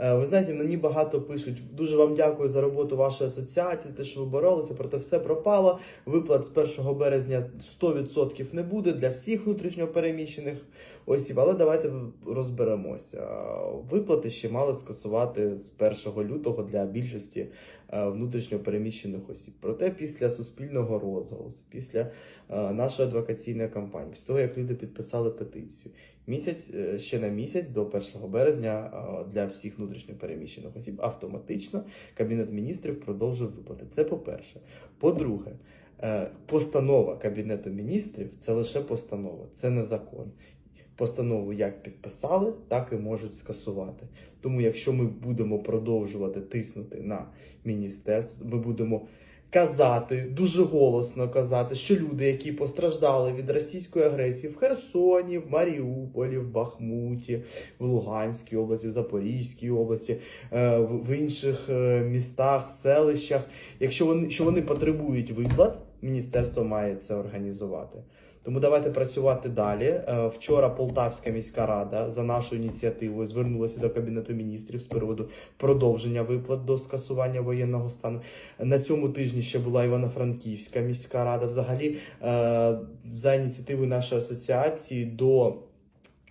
Е, Ви знаєте, мені багато пишуть. Дуже вам дякую за роботу вашої асоціації, за те, що ви боролися, проте все пропало. Виплат з 1 березня 100% не буде для всіх внутрішньопереміщених осіб. Але давайте розберемося. Виплати ще мали скасувати з 1 лютого для більшості внутрішньопереміщених осіб. Проте після суспільного розголосу, після е, нашої адвокаційної кампанії, після того як люди підписали петицію, місяць е, ще на місяць до 1 березня е, для всіх внутрішньопереміщених осіб автоматично Кабінет міністрів продовжив виплати. Це по-перше. По-друге, е, постанова Кабінету міністрів це лише постанова, це не закон. Постанову як підписали, так і можуть скасувати. Тому, якщо ми будемо продовжувати тиснути на міністерство, ми будемо казати, дуже голосно казати, що люди, які постраждали від російської агресії в Херсоні, в Маріуполі, в Бахмуті, в Луганській області, в Запорізькій області, е, в інших е, містах, селищах, якщо вони що вони потребують виплат, міністерство має це організувати. Тому давайте працювати далі. Е, Вчора Полтавська міська рада за нашою ініціативою звернулася до кабінету міністрів з приводу продовження виплат до скасування воєнного стану. На цьому тижні ще була Івано-Франківська міська рада. Взагалі, е, за ініціативою нашої асоціації до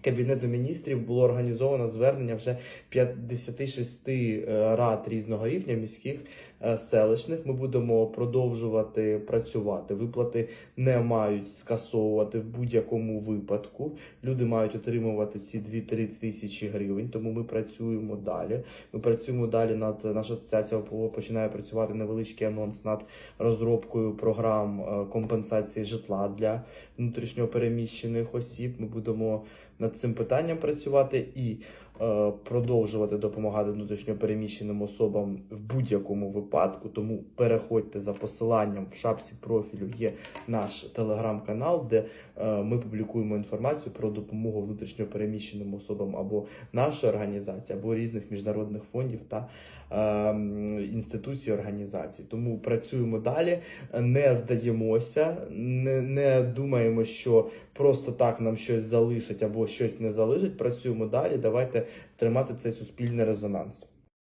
Кабінету міністрів було організовано звернення вже 56 е, рад різного рівня міських селищних. Ми будемо продовжувати працювати. Виплати не мають скасовувати в будь-якому випадку. Люди мають отримувати ці 2-3 тисячі гривень. Тому ми працюємо далі. Ми працюємо далі над наша асоціація ОПО починає працювати невеличкий анонс над розробкою програм е, компенсації житла для внутрішньопереміщених осіб. Ми будемо над цим питанням працювати і е, продовжувати допомагати внутрішньопереміщеним особам в будь-якому випадку. Тому переходьте за посиланням в шапці профілю. Є наш телеграм-канал, де е, ми публікуємо інформацію про допомогу внутрішньопереміщеним особам або нашої організації, або різних міжнародних фондів та е, інституцій організацій. Тому працюємо далі, не здаємося, не, не думаємо, що просто так нам щось залишить або щось не залишить. Працюємо далі. Давайте тримати цей суспільний резонанс.